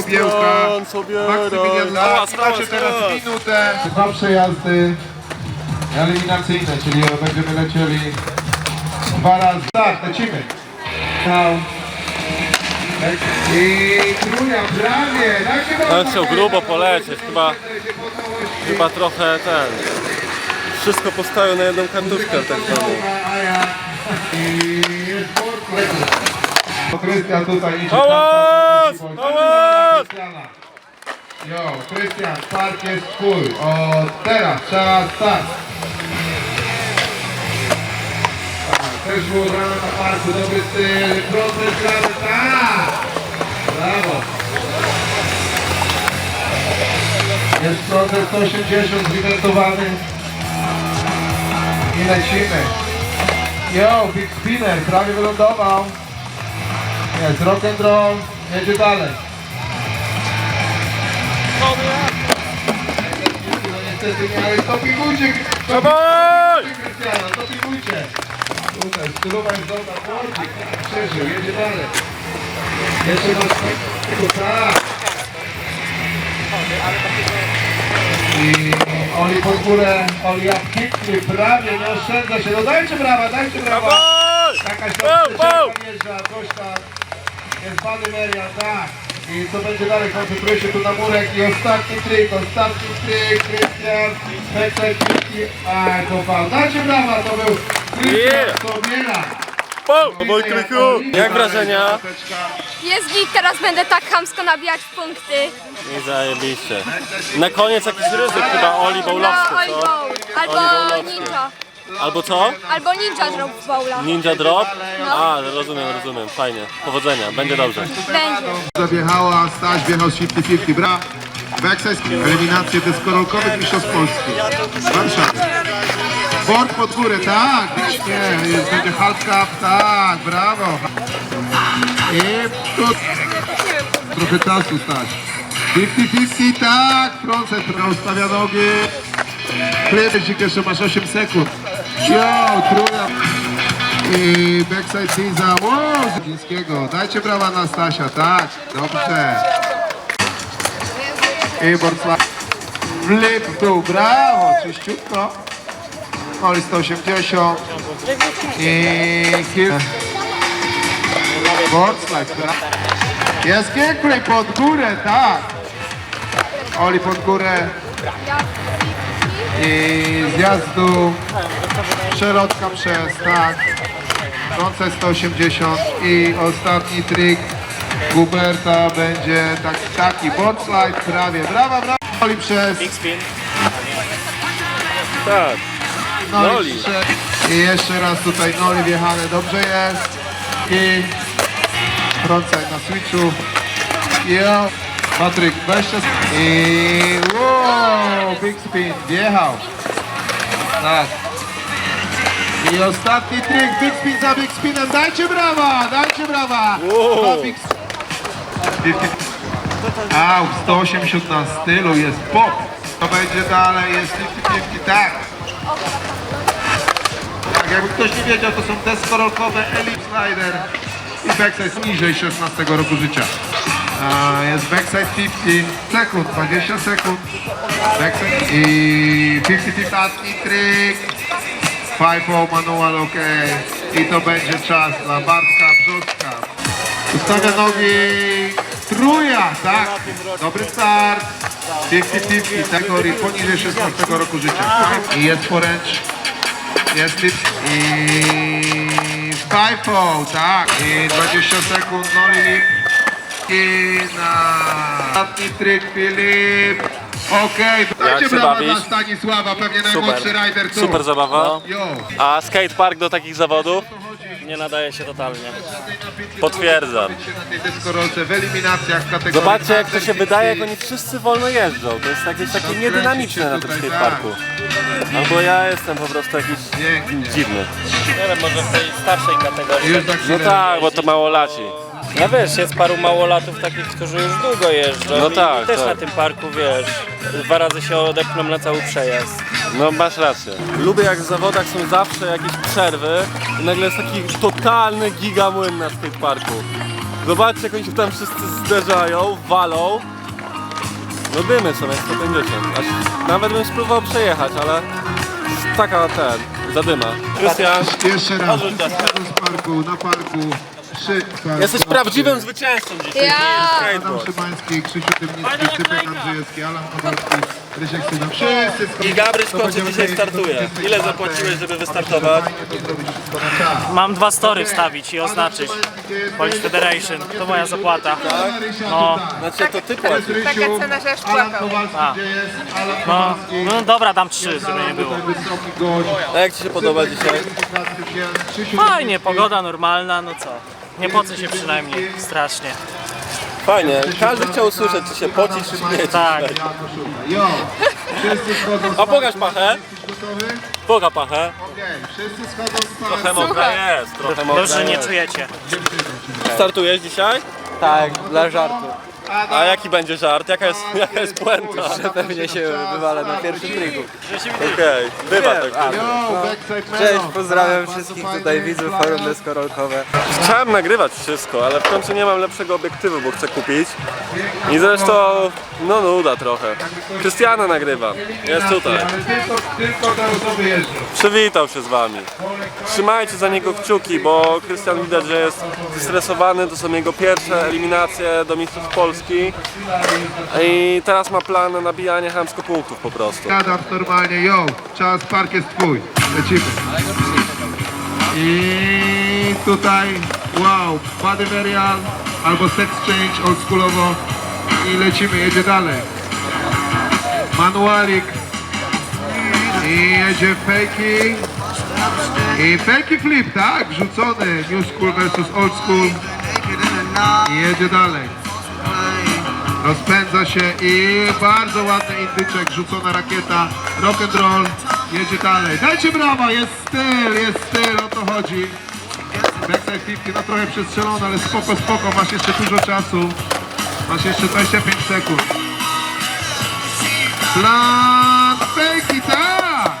Sobie Maksymilian sprawa, Macie teraz minutę. Dwa przejazdy eliminacyjne, czyli będziemy lecieli dwa razy. Tak, lecimy. Michał. I Kruja, prawie. Dajcie Ale chciał grubo polecieć, chyba, chyba trochę ten. Wszystko postawił na jedną kartówkę tak zwaną. To Krystian tutaj idzie. Hałas! Hałas! Jo, Krystian, park jest twój. O, teraz, czas, start. Tak, Też było grane na parku, dobry styl, proces grany, tak! Brawo! Jest proces 180 zwimentowany. I lecimy. Yo, big spinner, prawie wylądował. Jest rock and roll, jedzie dalej. No niestety nie, ale stopingujcie, Dawaj! Krystiana, stopingujcie. Tutaj, stylowa jest dobra, Fordzik, przeżył, jedzie dalej. Jeszcze tego, tak. I Oli pod górę, Oli jak kickflip, prawie, nie oszczędza się, no dajcie brawa, dajcie brawa. Jakaś tam wjeżdża, coś tam. Jest Bany Merian, tak. I co będzie dalej? Koncentruje się tu na murek i ostatni trik, ostatni trik, Krystian, Aj, to pan. Dajcie brawa, to był Krystian Yeah. Sobiela. Wow! Mój kryku! Jak wrażenia? Jest git, teraz będę tak chamsko nabijać punkty. Nie zajebiście. Na koniec jakiś ryzyk chyba Oli Bowlowski, No, Oli co? Albo ninja. Albo co? Albo ninja drop bowla. Ninja drop? No. A, rozumiem, rozumiem. Fajnie. Powodzenia, będzie dobrze. Będzie. Zabiechała, Staś wjechał z 50-50, bra. Backside, eliminację deskorolkowych mistrzostw Polski. Warszawa. Bord pod górę, tak, nie, jest, będzie half cup, tak, brawo. I tu trochę czasu stać. 50-50, tak, procent, ustawia nogi. Klebecik jeszcze masz 8 sekund. Jo, truja. I backside Tiza, wow, z chińskiego. Dajcie brawa na Stasia, tak, dobrze. I Borsla. Flip w brawo, czyściutko. Oli 180. I kick. Boardslide, brawo. Jest kickflip pod górę, tak. Oli pod górę. I zjazdu. Przelotka przez, tak. Trące 180 i ostatni trik Guberta będzie tak, taki boardslide prawie. Brawa, brawa. Oli przez. Tak. Noli. Noli. prze- I jeszcze raz tutaj Noli wjechane. Dobrze jest. I frontside na switchu. Jo. Patryk, 20. I wow, big spin. Wjechał. Tak. I ostatni trik, big spin za big spinem. Dajcie brawa, dajcie brawa. Wow. Big Au, 180 na stylu jest pop. To będzie dalej, jest 50-50, tak. Tak, jakby ktoś nie wiedział, to są deskorolkowe Elite Slider i backside niżej 16 roku życia. Jest backside 50 sekund, 20 sekund. Backside i 50 ostatni trik. 5 manual, ok. I to będzie czas dla Bartka Brzostka. Ustawia nogi. Truja, tak. Dobry start. 50-50 kategorii poniżej 16 roku życia. I jest foręcz. Jest lips. I Skyfall, tak. I 20 sekund, no lip. I ostatni trik Filip. Okej, dajcie się brawa bawisz? dla Stanisława, pewnie najmłodszy rider tu. Super zabawa. Jo. A skatepark do takich zawodów? Nie nadaje się totalnie. Potwierdzam. Na tej deskorolce w eliminacjach w kategorii Zobaczcie jak to się wydaje, jak 50. oni wszyscy wolno jeżdżą. To jest jakieś takie niedynamiczne na tym Tutaj, skateparku. Albo ja jestem po prostu jakiś Pięknie. dziwny. Nie wiem, może w tej starszej kategorii. Już za No chwilę. tak, bo to mało laci. No wiesz, jest paru małolatów takich, którzy już długo jeżdżą. No i tak, też tak. na tym parku, wiesz, dwa razy się odepchną na cały przejazd. No masz rację. Lubię jak w zawodach są zawsze jakieś przerwy i nagle jest taki totalny gigamłyn na skateparku. Zobaczcie, jak oni się tam wszyscy zderzają, walą. No dymy są jak 150. Aż nawet bym spróbował przejechać, ale taka ten, zadyma. Krystian, Jeszcze raz. Deskę. Z parku, na parku. Parku. jesteś prawdziwym zwycięzcą dzisiaj. Ja. Adam Szymański, Krzysiu Dymnicki, Cypek Andrzejewski, Alan Kowalski, Rysiek. Wszyscy I Gabryś w końcu dzisiaj startuje. 20 Ile zapłaciłeś, żeby wystartować? Mam dwa story wstawić i oznaczyć. Polish Federation, to moja zapłata. No. Znaczy to ty płacisz. Taka cena, że aż płakał. A. No, no dobra, dam trzy, żeby nie było. A jak ci się podoba dzisiaj? Fajnie, pogoda normalna, no co. Nie pocę się przynajmniej, strasznie. Fajnie, każdy chciał usłyszeć, czy się pocisz, czy nie. Tak. A pokaż pachę. Poga pachę. Okej, wszyscy schodzą z. Trochę mokra jest, trochę mokra Dobrze, że nie jest. czujecie. Startujesz dzisiaj? Tak, dla żartu. A jaki będzie żart? Jaka jest, jaka jest puenta? Że pewnie się wywalę na pierwszym triku. Okej, bywa tak. Cześć, pozdrawiam wszystkich tutaj widzów forum deskorolkowe. Chciałem nagrywać wszystko, ale w końcu nie mam lepszego obiektywu, bo chcę kupić. I zresztą, no nuda trochę. Krystiana nagrywa, jest tutaj. Ale tylko, tylko te osoby jeżdżą. Przywitał się z wami. Trzymajcie za niego kciuki, bo Krystian widać, że jest zestresowany. To są jego pierwsze eliminacje do Mistrzostw Polski. I teraz ma plan na nabijanie chamsko punktów po prostu. Adam normalnie, yo, czas, park jest twój. Lecimy. I tutaj, wow, body varial albo sex change oldschoolowo i lecimy, jedzie dalej. Manualik i jedzie fakey i fakey flip, tak, wrzucony new school versus old school i jedzie dalej. Rozpędza się i bardzo ładny indyczek, rzucona rakieta, rock and roll, jedzie dalej. Dajcie brawa, jest styl, jest styl, o to chodzi. Backside 50, no trochę przestrzelony, ale spoko, spoko, masz jeszcze dużo czasu. Masz jeszcze 25 sekund. Plan fakey, tak!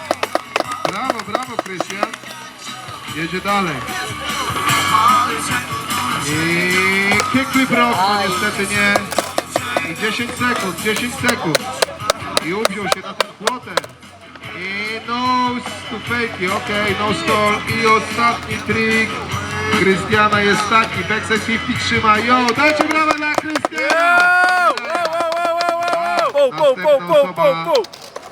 Brawo, brawo, Krystian. Jedzie dalej. I kickflip rock, no niestety nie. I 10 sekund, 10 sekund. I uwziął się na ten płotek. I nose to fake, okej, no stall. I ostatni trik. Krystiana jest taki, backside 50 trzyma. Yo, dajcie brawa dla Krystiana! Pou, pou, pou, pou, pou, pou.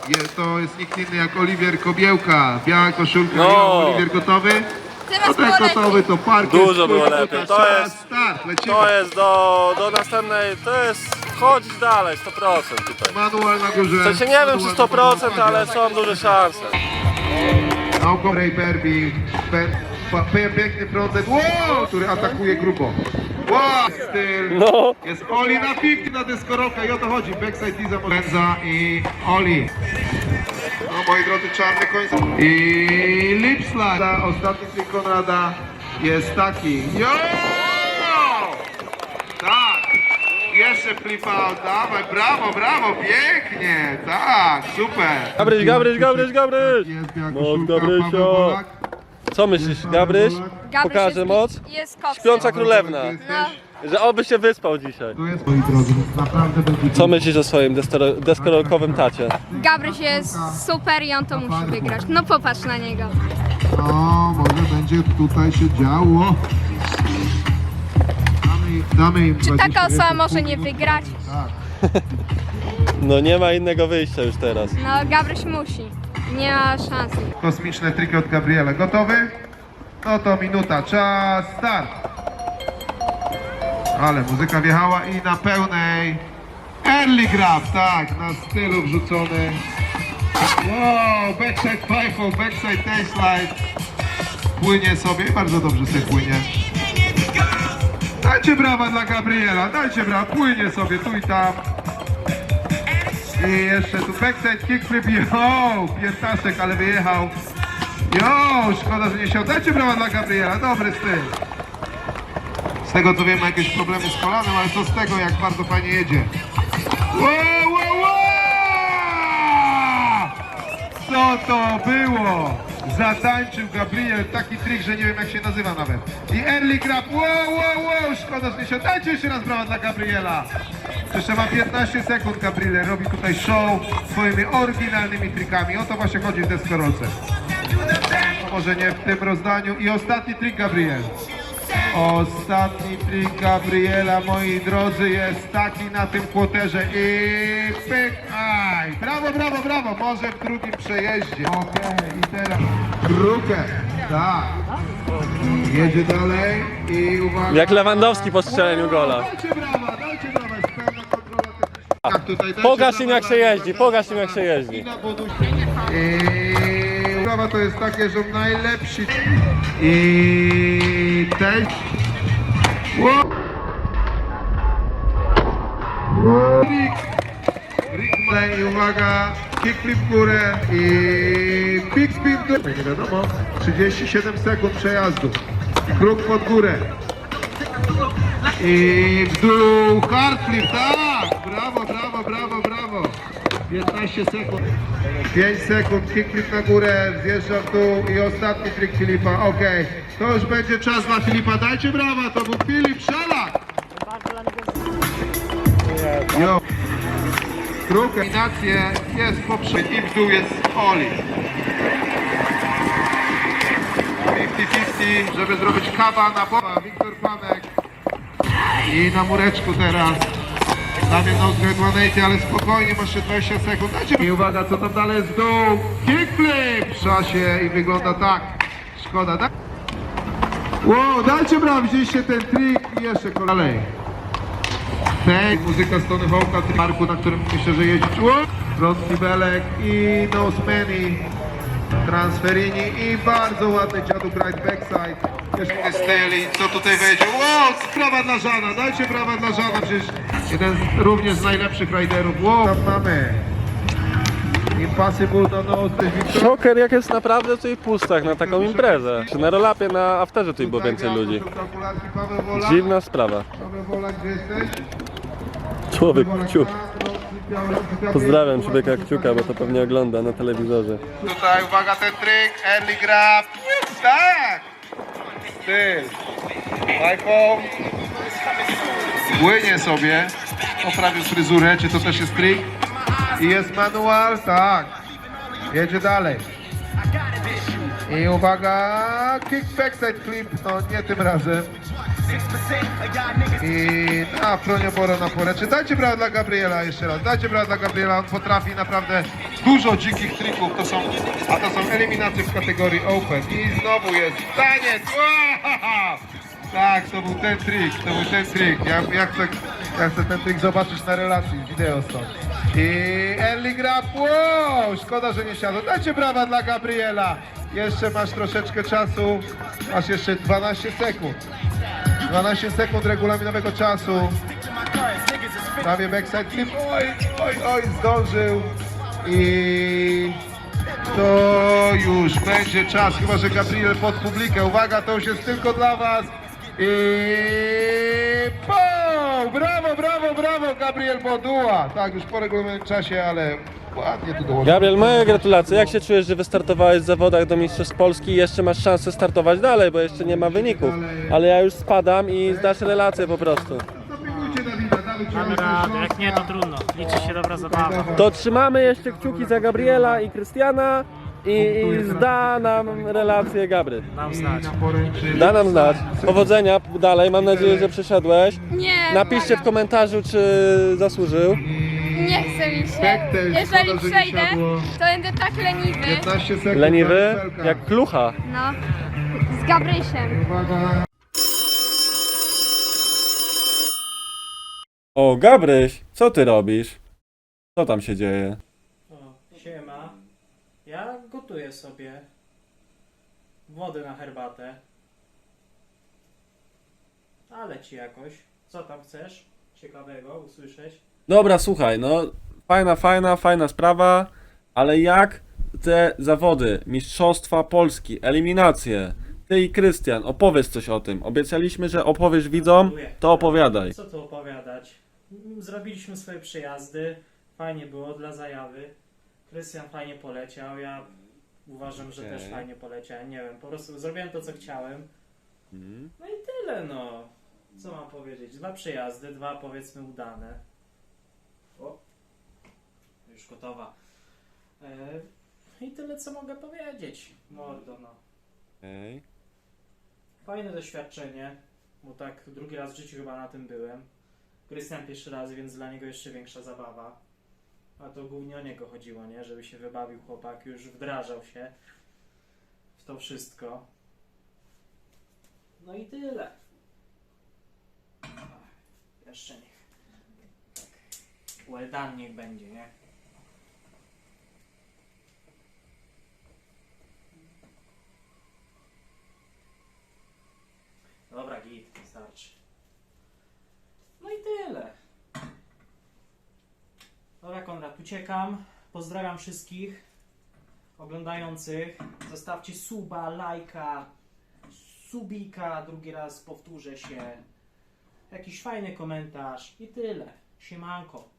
Je, to jest nikt inny jak Oliwier Kobiełka. Biała koszulka, No. yo, Oliwier gotowy? No Teraz tak gotowy, to park Dużo jest, było lepiej. To jest- Start, lecimy. To jest do, do następnej, to jest wchodzić dalej, 100% tutaj. Manual na górze. W sensie nie wiem czy 100%, ale są duże szanse. Nauko Ray pe, piękny frontet, wow, który atakuje grubo. Wow, styl. No. Jest Oli na 50 na deskorolkę i o to chodzi. Backside Liza Morenza i Oli. No moi drodzy, czarny koń. I lip slide. Ostatni trik Konrada jest taki. Jo! Tak. Jeszcze flip out, dawaj, brawo, brawo, pięknie, tak, super. Gabryś, Gabryś, Gabryś, Gabryś! Jest biała Moc koszulka. Co myślisz, Gabryś? Gabryś Pokażę jest, moc? Jest koksem. Śpiąca królewna. No. Że oby się wyspał dzisiaj. Tu jest, moi drodzy, naprawdę będzie Co myślisz o swoim destero- deskorolkowym tacie? Gabryś jest super i on to musi wygrać. No popatrz na niego. O, może będzie tutaj się działo. Damy, im- Czy 20 taka osoba może nie wygrać? Tak. No nie ma innego wyjścia już teraz. No Gabryś musi. Nie ma szans. Kosmiczne triki od Gabriela. Gotowy? No to minuta, czas, start. Ale muzyka wjechała i na pełnej early grab, tak, na stylu wrzucony. Wow, backside five, backside tail slide. Płynie sobie, bardzo dobrze sobie płynie. Dajcie brawa dla Gabriela, dajcie brawa, płynie sobie tu i tam. I jeszcze tu backside kickflip, yo, piętaszek, ale wyjechał. Jo, szkoda, że nie siął. Dajcie brawa dla Gabriela, dobry styl. Z tego co wiem ma jakieś problemy z kolanem, ale co z tego, jak bardzo fajnie jedzie. Wow, wow, wow! Co to było? Zatańczył Gabriel, taki trik, że nie wiem jak się nazywa nawet. I early grab, wow, wow, wow, szkoda, że nie się... Dajcie jeszcze raz brawa dla Gabriela. Jeszcze ma 15 sekund Gabriel, robi tutaj show swoimi oryginalnymi trikami. O to właśnie chodzi w deskorolce. Może nie w tym rozdaniu. I ostatni trik Gabriel. Ostatni trik Gabriela, moi drodzy, jest taki na tym kłoterze i pyk, aj, brawo, brawo, brawo, może w drugim przejeździe. Okej, i teraz Krukę, tak. Jedzie dalej i uwaga. Jak Lewandowski po strzeleniu gola. Dajcie brawa, dajcie brawa, jest pełna kontrola techniczna. Jak tutaj, dajcie Pokaż im brawa jak się jeździ, pokaż im jak się jeździ. i prawa to jest takie, że najlepsi. I Ło- Rick. Maley, uwaga kickflip w górę i kick spin w nie wiadomo 37 sekund przejazdu. Kruk pod górę. I w dół hardflip, tak! Brawo, brawo, brawo, brawo! 15 sekund. 5 sekund, kickflip na górę, zjeżdża w dół i ostatni trik Filipa. Okej, to już będzie czas dla Filipa. Dajcie brawa, to był Filip Szalak! Jo. Kruk, kombinację jest poprzedni i w dół jest Oli. 50-50, żeby zrobić kawa na boba. Wiktor Panek. I na mureczku teraz. Jest Outgrade 180, ale spokojnie, masz jeszcze 20 sekund. Dajcie. I uwaga, co tam dalej jest w dół. Kickflip w czasie i wygląda tak. Szkoda, tak? Wow, dajcie brawo, widzieliście ten trik i jeszcze kolej. Tej muzyka Stony Wołka, parku, na którym myślę, że jeździć. Wow. Kibelek i Nosmani. Transferini i bardzo ładny dziadu Bright Backside. Jeszcze co tutaj wejdzie. Wow, sprawa dla Żana, dajcie brawa dla Żana, przecież jeden z, również z najlepszych riderów. Wow, tam mamy. Impossible do Wiktor. Szoker jak jest naprawdę tutaj pustach na taką imprezę. Czy na rolapie na afterze tutaj było więcej ludzi. Dziwna sprawa. Paweł Wola, gdzie jesteś? Człowiek kciuk. Pozdrawiam Pozdrawiam człowieka kciuka, bo to pewnie ogląda na telewizorze. Tutaj uwaga ten trik, early grab. Tak! Styl. iPhone. Płynie sobie. Poprawił fryzurę, czy to też jest trik? I jest manual, tak. Jedzie dalej. I uwaga, kick backside flip, no nie tym razem. I a Fronio Boro na poleczy. Dajcie brawa dla Gabriela jeszcze raz. Dajcie brawa dla Gabriela. On potrafi naprawdę dużo dzikich trików. To są, a to są eliminacje w kategorii Open. I znowu jest taniec. Tak, to był ten trik, to był ten trik. Ja, ja, chcę, ja chcę ten trik zobaczyć na relacji, wideo stąd. I early grab, wow! Szkoda, że nie siadł. Dajcie brawa dla Gabriela. Jeszcze masz troszeczkę czasu. Masz jeszcze 12 sekund. 12 sekund regulaminowego czasu. Prawie backside flip. Oj, oj, oj, zdążył. I to już będzie czas. Chyba, że Gabriel pod publikę. Uwaga, to już jest tylko dla Was. I po! Brawo, brawo, brawo, Gabriel Boduła. Tak, już po regularnym czasie, ale ładnie tu dołożył. Gabriel, moje gratulacje. Jak się czujesz, że wystartowałeś w zawodach do Mistrzostw Polski i jeszcze masz szansę startować dalej, bo jeszcze nie ma wyników. Ale ja już spadam i zdasz relację po prostu. Zapilnujcie Dawida, Dawid Mamy radę, jak nie to trudno. Liczy się dobra zabawa. To trzymamy jeszcze kciuki za Gabriela i Krystiana i, i zda nam relację Gabry. Dam znać. Da nam znać. Powodzenia dalej, mam nadzieję, że przeszedłłeś. Nie, Napiszcie w komentarzu, czy zasłużył. Nie chce mi się. Jeżeli szkoda, że nie przejdę, siadło. to będę tak leniwy. 15 sekund. Leniwy? Felka. Jak klucha. No, z Gabrysiem. Uwaga. O, Gabryś, co ty robisz? Co tam się dzieje? O, siema. Ja gotuję sobie wodę na herbatę. Ale ci jakoś. Co tam chcesz? Ciekawego usłyszeć? Dobra, słuchaj, no fajna, fajna, fajna sprawa, ale jak te zawody, Mistrzostwa Polski, eliminacje, ty i Krystian, opowiedz coś o tym. Obiecaliśmy, że opowiesz widzom, to opowiadaj. Co tu opowiadać? Zrobiliśmy swoje przejazdy. Fajnie było dla zajawy. Krystian fajnie poleciał. Ja uważam, że też fajnie poleciałem. Nie wiem, po prostu zrobiłem to, co chciałem. Mhm. No i tyle, no. Co mam powiedzieć? Dwa przejazdy, dwa powiedzmy udane. O, już gotowa. E, I tyle, co mogę powiedzieć. Mordo, no. Okej. Fajne doświadczenie, bo tak drugi raz w życiu chyba na tym byłem. Krystian pierwszy raz, więc dla niego jeszcze większa zabawa. A to głównie o niego chodziło, nie? Żeby się wybawił chłopak, już wdrażał się w to wszystko. No i tyle. Jeszcze niech. Tak. Well done niech będzie, nie? Dobra, git, starczy. No i tyle. Dobra, Konrad, uciekam. Pozdrawiam wszystkich oglądających. Zostawcie suba, lajka, subika, drugi raz powtórzę się. Jakiś fajny komentarz i tyle. Siemanko.